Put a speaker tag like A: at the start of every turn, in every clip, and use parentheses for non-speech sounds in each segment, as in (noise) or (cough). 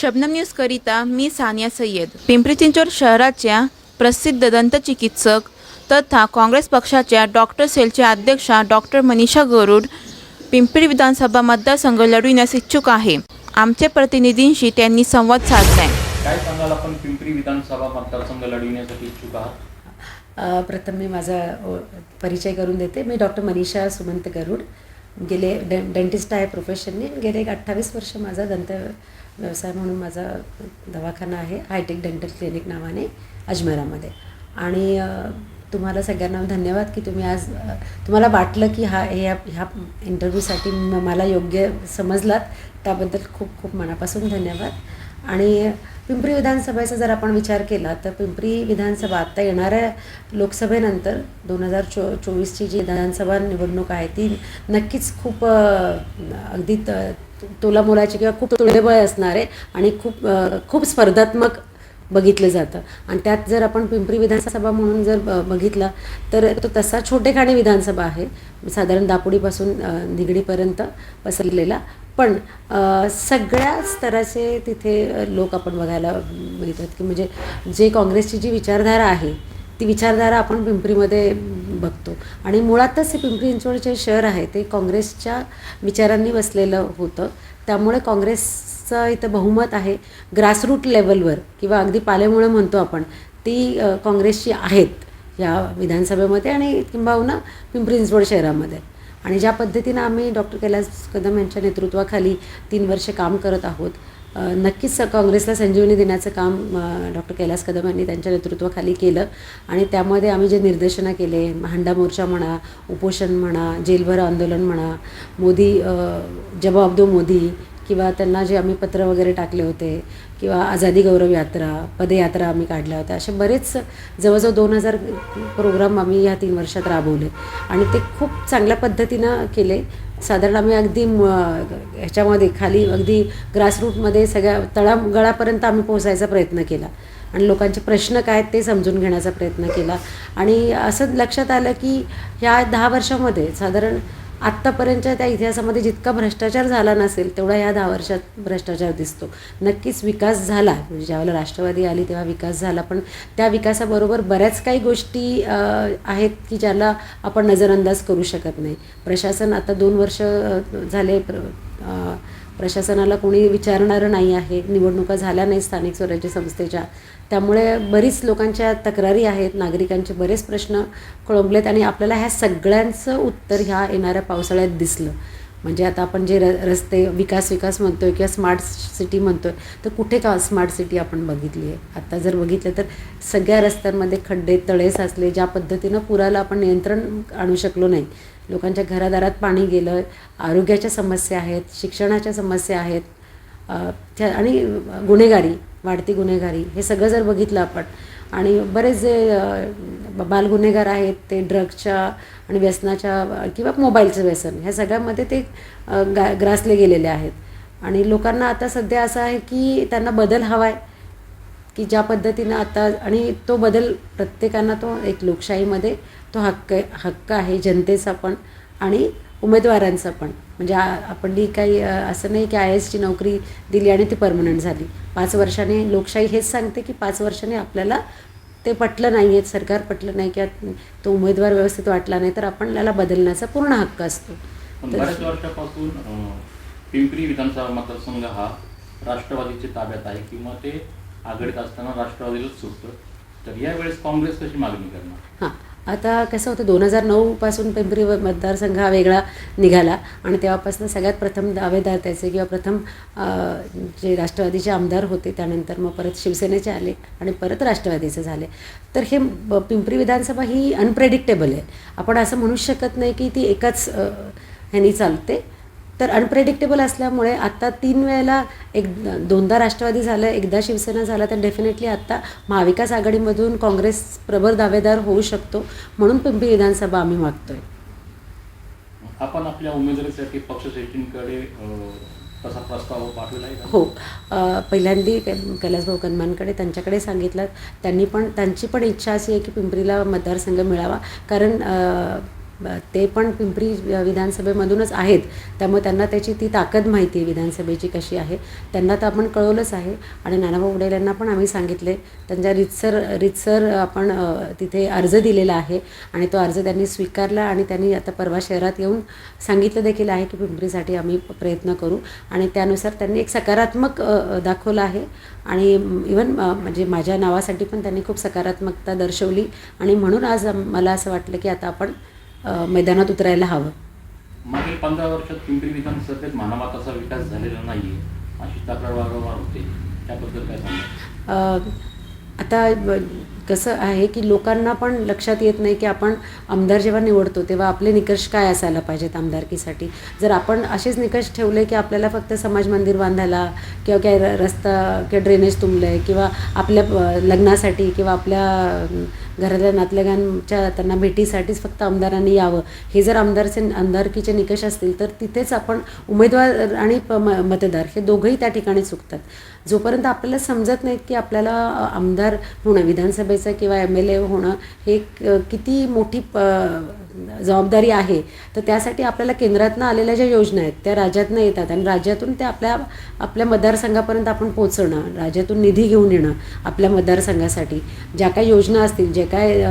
A: शबनम न्यूजकरिता मी सानिया सय्यद. पिंपरी चिंचवड शहराच्या प्रसिद्ध दंतचिकित्सक तथा काँग्रेस पक्षाच्या डॉक्टर सेलच्या अध्यक्षा डॉक्टर मनीषा गरुड पिंपरी विधानसभा मतदारसंघ लढविण्यास इच्छुक आहे. आमच्या प्रतिनिधींशी त्यांनी संवाद साधलाय.
B: काय सांगाल आपण पिंपरी विधानसभा मतदारसंघ लढविण्यासाठी इच्छुक आहात?
C: प्रथम मी माझा परिचय करून देते. मी डॉक्टर मनीषा सुमंत गरुड. गेले डे डेंटिस्ट आहे प्रोफेशनने गेले एक अठ्ठावीस वर्ष माझा दंत व्यवसाय म्हणून माझा दवाखाना आहे हायटेक डेंटल क्लिनिक नावाने अजमेरामध्ये. आणि तुम्हाला सगळ्यांना धन्यवाद की तुम्ही आज तुम्हाला वाटलं की हा ह्या ह्या इंटरव्ह्यूसाठी मला योग्य समजलात त्याबद्दल खूप खूप मनापासून धन्यवाद. आणि पिंपरी विधानसभेचा जर आपण विचार केला तर पिंपरी विधानसभा आत्ता येणाऱ्या लोकसभेनंतर दोन हजार चो चोवीसची जी विधानसभा निवडणूक आहे ती नक्कीच खूप अगदी अगदी तुला तोलामोलाची किंवा खूप तुळेबळ असणार आहे आणि खूप खूप स्पर्धात्मक बघितलं जातं. आणि त्यात जर आपण पिंपरी विधानसभा म्हणून जर ब- बघितला तर तो तसा छोटेखाणी विधानसभा आहे. साधारण दापोडीपासून निगडीपर्यंत पसरलेला. पण सगळ्या स्तराचे तिथे लोक आपण बघायला मिळतात. की म्हणजे जे काँग्रेसची जी विचारधारा आहे ती विचारधारा आपण पिंपरीमध्ये बघतो. आणि मुळातच हे पिंपरी चिंचवडचे शहर आहे ते काँग्रेसच्या विचारांनी वसलेलं होतं. त्यामुळे काँग्रेसचं इथं बहुमत आहे. ग्रासरूट लेवलवर किंवा अगदी पालेमुळे म्हणतो आपण ती काँग्रेसची आहेत या विधानसभेमध्ये आणि किंबहुना पिंपरी चिंचवड शहरामध्ये. आणि ज्या पद्धतीनं आम्ही डॉक्टर कैलास कदम यांच्या नेतृत्वाखाली तीन वर्षे काम करत आहोत नक्कीच काँग्रेसला संजीवनी देण्याचं काम डॉक्टर कैलास कदम यांनी त्यांच्या नेतृत्वाखाली केलं. आणि त्यामध्ये आम्ही जे निर्देशनं केले हांडा मोर्चा म्हणा उपोषण म्हणा जेलभर आंदोलन म्हणा मोदी जवाब दो मोदी किंवा त्यांना जे आम्ही पत्र वगैरे टाकले होते किंवा आझादी गौरव यात्रा पदयात्रा आम्ही काढल्या होत्या असे बरेच जवळजवळ दोन हजार प्रोग्राम आम्ही ह्या तीन वर्षात राबवले. आणि ते खूप चांगल्या पद्धतीनं केले. साधारण आम्ही अगदी ह्याच्यामध्ये खाली अगदी ग्रासरूटमध्ये सगळ्या तळागळापर्यंत आम्ही पोहोचायचा प्रयत्न केला. आणि लोकांचे प्रश्न काय आहेत ते समजून घेण्याचा प्रयत्न केला. आणि असं लक्षात आलं की ह्या दहा वर्षामध्ये साधारण आत्तापर्यंतच्या त्या इतिहासामध्ये जितका भ्रष्टाचार झाला नसेल तेवढा या दहा वर्षात भ्रष्टाचार दिसतो. नक्कीच विकास झाला. म्हणजे ज्यावेळेला राष्ट्रवादी आली तेव्हा विकास झाला. पण त्या विकासाबरोबर बऱ्याच काही गोष्टी आहेत की ज्याला आपण नजरअंदाज करू शकत नाही. प्रशासन आता दोन वर्ष झाले. प्र प्रशासनाला कोणी विचारणारं नाही आहे. निवडणुका झाल्या नाही स्थानिक स्वराज्य संस्थेच्या. त्यामुळे बरीच लोकांच्या तक्रारी आहेत नागरिकांचे बरेच प्रश्न खोळंबलेत आणि आपल्याला ह्या सगळ्यांचं उत्तर ह्या येणाऱ्या पावसाळ्यात दिसलं. म्हणजे आता आपण जे र रस्ते विकास विकास म्हणतो आहे किंवा स्मार्ट सिटी म्हणतो आहे तर कुठे का स्मार्ट सिटी आपण बघितली आहे? आता जर बघितलं तर सगळ्या रस्त्यांमध्ये खड्डे तळे साचले ज्या पद्धतीनं पुराला आपण नियंत्रण आणू शकलो नाही. लोकांच्या घरादारात पाणी गेलं आरोग्याच्या समस्या आहेत शिक्षणाच्या समस्या आहेत त्या आणि गुन्हेगारी. वाढती गुन्हेगारी हे सगळं जर बघितलं आपण. आणि बरेच जे बाल गुन्हेगार बालगुन्हेगार आहेत ते ड्रग्सच्या आणि व्यसनाच्या किंवा मोबाईलचं व्यसन ह्या सगळ्यामध्ये ते गा ग्रासले गेलेले आहेत. आणि लोकांना आता सध्या असं आहे की त्यांना बदल हवा आहे की ज्या पद्धतीनं आता आणि तो बदल प्रत्येकांना तो एक लोकशाहीमध्ये तो हक्क आहे हक्क आहे जनतेचा पण. आणि उमेदवारांचा पण. म्हणजे आपण जी काही असं नाही की आय एसची नोकरी दिली आणि ती परमनंट झाली. पाच वर्षाने लोकशाही हेच सांगते की पाच वर्षाने आपल्याला ते पटलं नाही आहे सरकार पटलं नाही किंवा तो उमेदवार व्यवस्थित वाटला नाही तर आपण त्याला बदलण्याचा पूर्ण हक्क असतो.
B: बऱ्याच वर्षापासून पिंपरी विधानसभा मतदारसंघ हा राष्ट्रवादीच्या ताब्यात आहे किंवा ते आघाडीत असताना राष्ट्रवादीलाच सुटतं. तर यावेळेस काँग्रेस कशी मागणी करणार?
C: हां. आता कसं होतं दोन हजार नऊपासून पिंपरी व- मतदारसंघ हा वेगळा निघाला आणि तेव्हापासून सगळ्यात प्रथम दावेदार त्याचे किंवा प्रथम जे राष्ट्रवादीचे आमदार होते त्यानंतर मग परत शिवसेनेचे आले आणि परत राष्ट्रवादीचे झाले. तर हे पिंपरी विधानसभा ही अनप्रेडिक्टेबल आहे. आपण असं म्हणू शकत नाही की ती एकाच ह्यानी चालते. तर अनप्रेडिक्टेबल असल्यामुळे आत्ता तीन वेळेला एक दोनदा राष्ट्रवादी झालं एकदा शिवसेना झालं तर डेफिनेटली आत्ता महाविकास आघाडीमधून काँग्रेस प्रबळ दावेदार होऊ शकतो म्हणून पिंपरी विधानसभा आम्ही मागतोय.
B: आपण आपल्या उमेदवारीसाठी पक्षश्रेष्ठींकडे अं, तसा प्रस्ताव पाठवला आहे का?
C: हो. पहिल्यांदी कैलासभाऊ कनमानकडे त्यांच्याकडे सांगितलं. त्यांनी पण त्यांची पण इच्छा अशी आहे की पिंपरीला मतदारसंघ मिळावा. कारण ते पण पिंपरी विधानसभेमधूनच आहेत. त्यामुळे त्यांना त्याची ती ताकद माहिती आहे विधानसभेची कशी आहे. त्यांना तर आपण कळवलंच आहे. आणि नानाभाऊ वडेल यांना पण आम्ही सांगितले त्यांच्या रितसर रितसर आपण तिथे अर्ज दिलेला आहे. आणि तो अर्ज त्यांनी स्वीकारला आणि त्यांनी आता परवा शहरात येऊन सांगितलं देखील आहे की पिंपरीसाठी आम्ही प्रयत्न करू. आणि त्यानुसार त्यांनी एक सकारात्मक दाखवलं आहे. आणि इवन म्हणजे माझ्या नावासाठी पण त्यांनी खूप सकारात्मकता दर्शवली. आणि म्हणून आज मला असं वाटलं की आता आपण मैदानात उतरायला हवं.
B: मागील पंधरा वर्षात पिंपरी विधानसभेत मानवाचा विकास झालेला नाहीये अशी तक्रार वारंवार होते. त्याबद्दल काय सांगा
C: आता कसं आहे की लोकांना पण लक्षात येत नाही की आपण आमदार जेव्हा निवडतो तेव्हा आपले निकष काय असायला पाहिजेत आमदारकीसाठी? जर आपण असेच निकष ठेवले की आपल्याला फक्त समाज मंदिर बांधायला किंवा काय रस्ता किंवा ड्रेनेज तुंबलं आहे किंवा आपल्या लग्नासाठी किंवा आपल्या घरातल्या नातलगांच्या त्यांना भेटीसाठीच फक्त आमदारांनी यावं. हे जर आमदारचे आमदारकीचे निकष असतील तर तिथेच आपण उमेदवार आणि प म मतदार हे दोघंही त्या ठिकाणी चुकतात. जोपर्यंत आपल्याला समजत नाहीत की आपल्याला आमदार होणं विधानसभेचं किंवा एम एल ए होणं हे किती मोठी प जबाबदारी आहे. तर त्यासाठी आपल्याला केंद्रातनं आलेल्या ज्या योजना आहेत त्या राज्यातनं येतात आणि राज्यातून त्या आपल्या आपल्या मतदारसंघापर्यंत आपण पोचणं राज्यातून निधी घेऊन येणं आपल्या मतदारसंघासाठी. ज्या काय योजना असतील जे काय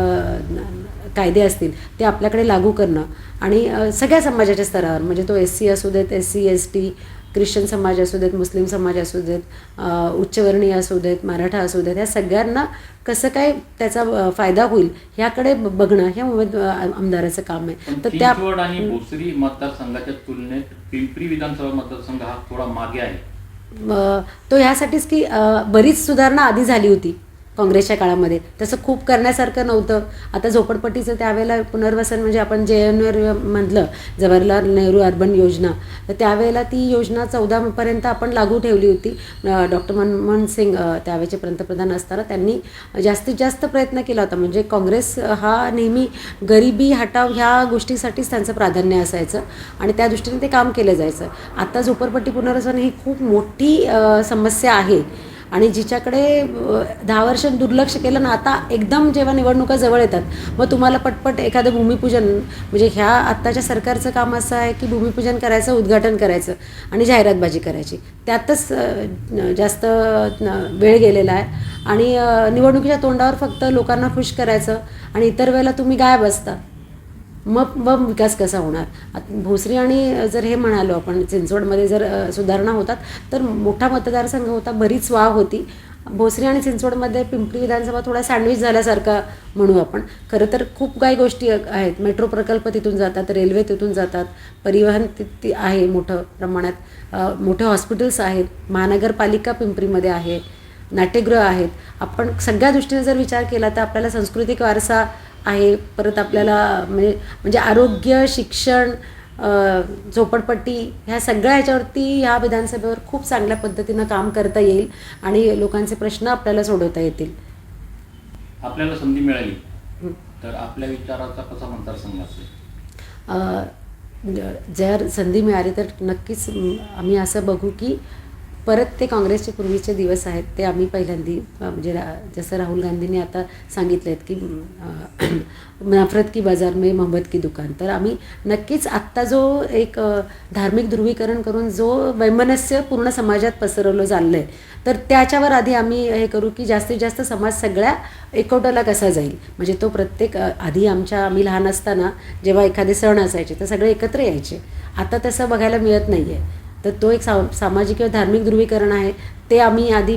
C: कायदे असतील ते आपल्याकडे लागू करणं. आणि सगळ्या समाजाच्या स्तरावर म्हणजे तो एस सी असू देत S C S T Christian समाज असू देत मुस्लिम समाज असू देत उच्चवर्णीय असू देत मराठा असू देत ह्या सगळ्यांना कसं काय त्याचा फायदा होईल ह्याकडे बघणं हे उमेद आमदाराचं काम आहे. तर त्या
B: आणि भोसरी मतदारसंघाच्या तुलनेत पिंपरी विधानसभा मतदारसंघ हा थोडा मागे आहे.
C: तो ह्यासाठीच की बरीच सुधारणा आधी झाली होती. काँग्रेसच्या काळामध्ये. तसं खूप करण्यासारखं नव्हतं. आता झोपडपट्टीचं त्यावेळेला पुनर्वसन म्हणजे आपण जे एन म्हटलं जवाहरलाल नेहरू अर्बन योजना. तर त्यावेळेला ती योजना चौदापर्यंत आपण लागू ठेवली होती. डॉक्टर मनमोहन सिंग त्यावेळेचे पंतप्रधान असताना त्यांनी जास्तीत जास्त प्रयत्न केला होता. म्हणजे काँग्रेस हा नेहमी गरिबी हटाव ह्या गोष्टीसाठीच त्यांचं प्राधान्य असायचं आणि त्या दृष्टीने ते काम केलं जायचं. आता झोपडपट्टी पुनर्वसन ही खूप मोठी समस्या आहे. आणि जिच्याकडे दहा वर्ष दुर्लक्ष केलं ना आता एकदम जेव्हा निवडणुका जवळ येतात मग तुम्हाला पटपट एखादं भूमिपूजन म्हणजे ह्या आत्ताच्या सरकारचं काम असं आहे की भूमिपूजन करायचं उद्घाटन करायचं आणि जाहिरातबाजी करायची. त्यातच जास्त वेळ गेलेला आहे. आणि निवडणुकीच्या तोंडावर फक्त लोकांना खुश करायचं आणि इतर वेळेला तुम्ही गायब असता. मग मग विकास कसा होणार? भोसरी आणि जर हे म्हणालो आपण चिंचवडमध्ये जर सुधारणा होतात तर मोठा मतदारसंघ होता बरीच वाव होती. भोसरी आणि चिंचवडमध्ये पिंपरी विधानसभा थोडा सँडविच झाल्यासारखा म्हणू आपण. खरं तर खूप काही गोष्टी आहेत. मेट्रो प्रकल्प तिथून जातात रेल्वे तिथून जातात. परिवहन ति आहे मोठं प्रमाणात. मोठे हॉस्पिटल्स आहेत. महानगरपालिका पिंपरीमध्ये आहे. नाट्यगृह आहेत. आपण सगळ्या दृष्टीने जर विचार केला तर आपल्याला सांस्कृतिक वारसा आहे. परत आपल्याला म्हणजे म्हणजे आरोग्य शिक्षण झोपडपट्टी ह्या सगळ्या ह्याच्यावरती ह्या विधानसभेवर खूप चांगल्या पद्धतीनं काम करता येईल आणि लोकांचे प्रश्न आपल्याला सोडवता येतील.
B: आपल्याला संधी मिळाली. तर आपल्या विचाराचा कसा मतदारसंघ असेल?
C: अ, ज- जर संधी मिळाली तर नक्कीच आम्ही असं बघू की परत ते काँग्रेसचे पूर्वीचे दिवस आहेत ते आम्ही पहिल्यांदी म्हणजे रा जसं राहुल गांधींनी आता सांगितलं आहेत की (clears throat) नफरत की बाजार में मोहम्मद की दुकान. तर आम्ही नक्कीच आत्ता जो एक धार्मिक ध्रुवीकरण करून जो वैमनस्य पूर्ण समाजात पसरवलं चाललं आहे तर त्याच्यावर आधी आम्ही हे करू की जास्तीत जास्त समाज सगळ्या एकवटाला कसा जाईल. म्हणजे तो प्रत्येक आधी आमच्या आम्ही लहान असताना जेव्हा एखादे सण असायचे तर सगळे एकत्र यायचे. आता तसं बघायला मिळत नाही आहे तर तो एक सा सामाजिक किंवा धार्मिक ध्रुवीकरण आहे. ते आम्ही आधी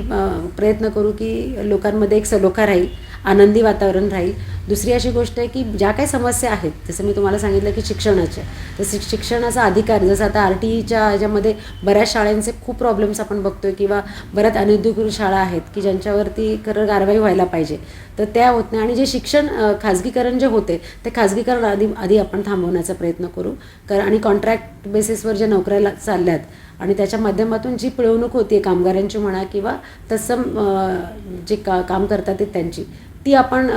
C: प्रयत्न करू की लोकांमध्ये एक सलोखा राहील आनंदी वातावरण राहील. दुसरी अशी गोष्ट आहे की ज्या काही समस्या आहेत जसं मी तुम्हाला सांगितलं की शिक्षणाच्या तर शिक शिक्षणाचा अधिकार जसं आता आर टी ईच्या ह्याच्यामध्ये बऱ्याच शाळांचे खूप प्रॉब्लेम्स आपण बघतोय किंवा बऱ्याच अनधिकृत शाळा आहेत की ज्यांच्यावरती खरं कारवाई व्हायला पाहिजे. तर त्या होत नाही. आणि जे शिक्षण खाजगीकरण जे होते ते खाजगीकरण आधी आधी आपण थांबवण्याचा प्रयत्न करू. कारण आणि कॉन्ट्रॅक्ट बेसिसवर जे नोकऱ्या चालल्यात आणि त्याच्या माध्यमातून जी पिळवणूक होती कामगारांची म्हणा किंवा तत्सम जे का काम करतात ते त्यांची ती आपण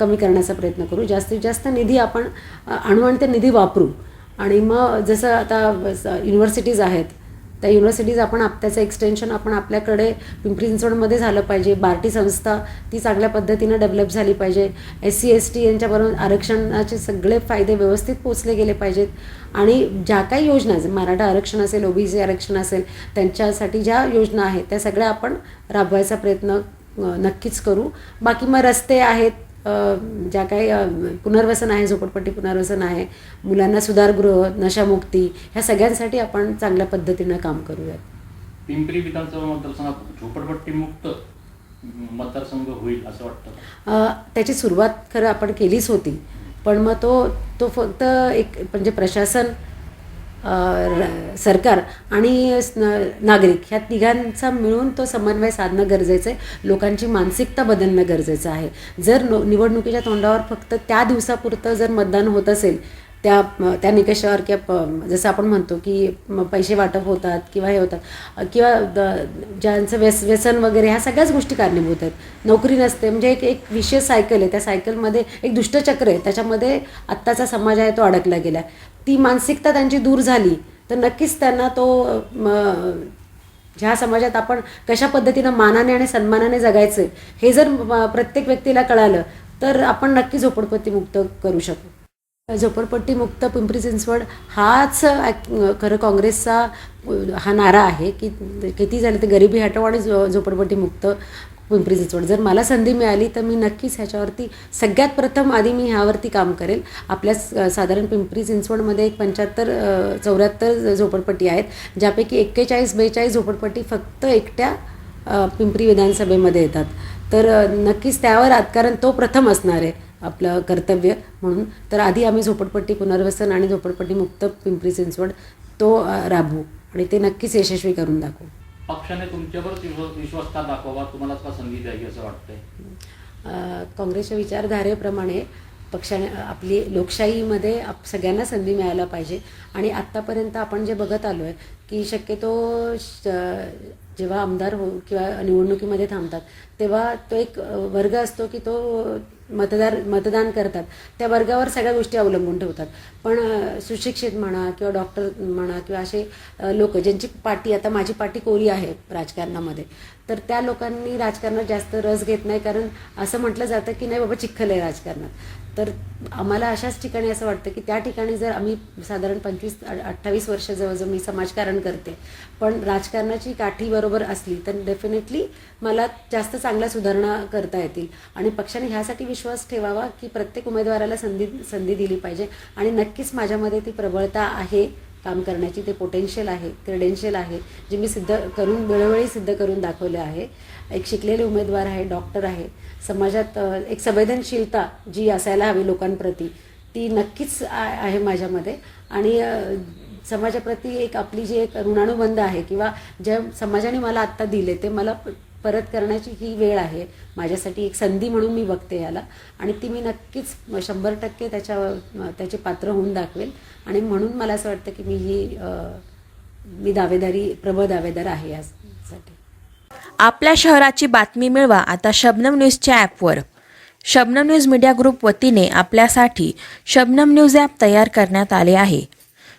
C: कमी करण्याचा प्रयत्न करू. जास्तीत जास्त निधी आपण आणू आणि ते निधी वापरू. आणि मग जसं आता युनिव्हर्सिटीज आहेत त्या युनिव्हर्सिटीज आपण आप त्याचं एक्सटेन्शन आपण आपल्याकडे पिंपरी चिंचवडमध्ये झालं पाहिजे. बार्टी संस्था ती चांगल्या पद्धतीनं डेव्हलप झाली पाहिजे. एस सी एस टी यांच्याबरोबर आरक्षणाचे सगळे फायदे व्यवस्थित पोचले गेले पाहिजेत. आणि ज्या काही योजना मराठा आरक्षण असेल ओबीसी आरक्षण असेल त्यांच्यासाठी ज्या योजना आहेत त्या सगळ्या आपण राबवायचा प्रयत्न नक्कीच करू. बाकी मग रस्ते आहेत ज्या काही पुनर्वसन आहे झोपडपट्टी पुनर्वसन आहे मुलांना सुधारगृह नशामुक्ती ह्या सगळ्यांसाठी आपण चांगल्या पद्धतीनं काम करूयात.
B: पिंपरी विधानसभा मतदारसंघात झोपडपट्टी मुक्त मतदारसंघ होईल असं वाटतं?
C: त्याची सुरुवात खरं आपण केलीच होती. पण मग तो तो फक्त एक म्हणजे प्रशासन सरकार आणि नागरिक ह्या तिघांचा मिळून तो समन्वय साधणं गरजेचं आहे. लोकांची मानसिकता बदलणं गरजेचं आहे. जर नो निवडणुकीच्या तोंडावर फक्त त्या दिवसापुरतं जर मतदान होत असेल त्या त्या निकषावर किंवा प- जसं आपण म्हणतो की पैसे वाटप होतात किंवा हे होतात किंवा ज्यांचं व्यस व्यसन वगैरे ह्या सगळ्याच गोष्टी कारणीभूत आहेत. नोकरी नसते म्हणजे एक एक विशेष सायकल आहे. त्या सायकलमध्ये एक दुष्टचक्र आहे. त्याच्यामध्ये आत्ताचा समाज आहे तो अडकला गेला. ती मानसिकता त्यांची दूर झाली तर नक्कीच त्यांना तो ह्या समाजात आपण कशा पद्धतीनं मानाने आणि सन्मानाने जगायचं हे जर प्रत्येक व्यक्तीला कळालं तर आपण नक्की झोपडपट्टी मुक्त करू शकू. झोपडपट्टी मुक्त पिंपरी चिंचवड हाच खरं काँग्रेसचा हा नारा आहे की किती झाले ते गरिबी हटव आणि झो झोपडपट्टी मुक्त पिंपरी चिंचवड जर मला संधी मिळाली तर मी नक्कीच ह्याच्यावरती सगळ्यात प्रथम आधी मी ह्यावरती काम करेल. आपल्या स- साधारण पिंपरी चिंचवडमध्ये एक पंच्याहत्तर चौऱ्याहत्तर झोपडपट्टी आहेत ज्यापैकी एक्केचाळीस बेचाळीस झोपडपट्टी फक्त एकट्या पिंपरी विधानसभेमध्ये येतात. तर नक्कीच त्यावर कारण तो प्रथम असणार आहे आपलं कर्तव्य म्हणून. तर आधी आम्ही झोपडपट्टी पुनर्वसन आणि झोपडपट्टी मुक्त पिंपरी चिंचवड तो राबवू. आणि ते नक्कीच यशस्वी करून दाखवू.
B: पक्षाने तुमच्यावर विश्वासता दाखवावा तुम्हाला का संधी द्यावी असं वाटतंय?
C: काँग्रेसच्या विचारधारेप्रमाणे पक्षाने आपली लोकशाहीमध्ये आप सगळ्यांना संधी मिळायला पाहिजे. आणि आत्तापर्यंत आपण जे बघत आलो आहे की शक्यतो श- जेव्हा आमदार हो किंवा निवडणुकीमध्ये थांबतात तेव्हा तो एक वर्ग असतो की तो मतदार मतदान करतात. त्या वर्गावर सगळ्या गोष्टी अवलंबून ठेवतात. पण सुशिक्षित म्हणा किंवा डॉक्टर म्हणा किंवा असे लोक ज्यांची पाटी आता माझी पाटी कोरी आहे राजकारणामध्ये तर त्या लोकांनी राजकारणात जास्त रस घेत नाही. कारण असं म्हटलं जातं की नाही बाबा चिखल आहे राजकारणात. तर आम्हाला अशाच ठिकाणी असं वाटतं की त्या ठिकाणी जर आम्ही साधारण पंचवीस अठ्ठावीस वर्ष जवळजवळ मी समाजकारण करते. पण राजकारणाची काठी बरोबर असली तर डेफिनेटली मला जास्त चांगल्या सुधारणा करता येतील. आणि पक्षाने ह्यासाठी विश्वास ठेवावा की प्रत्येक उमेदवाराला संधी संधी दिली पाहिजे. आणि नक्कीच माझ्यामध्ये ती प्रबळता आहे काम करण्याची. ते पोटेन्शियल आहे क्रेडेन्शियल आहे जे मी सिद्ध करून वेळोवेळी सिद्ध करून दाखवले आहे. एक शिकलेले उमेदवार आहे डॉक्टर आहे. समाजात एक संवेदनशीलता जी असायला हवी लोकांप्रती ती नक्कीच आहे माझ्यामध्ये. आणि समाजाप्रती एक आपली जी एक ऋणानुबंध आहे किंवा ज्या समाजाने मला आत्ता दिले ते मला प- परत करण्याची ही वेळ आहे. माझ्यासाठी एक संधी म्हणून मी बघते याला. आणि ती मी नक्कीच शंभर टक्के त्याच्या त्याचे पात्र होऊन दाखवेल. आणि म्हणून मला असं वाटतं की मी ही मी दावेदारी प्रबळ दावेदार आहे यासाठी.
A: आपल्या शहराची बातमी मिळवा आता शबनम न्यूजच्या ॲपवर. शबनम न्यूज मीडिया ग्रुप वतीने आपल्यासाठी शबनम न्यूज ॲप तयार करण्यात आले आहे.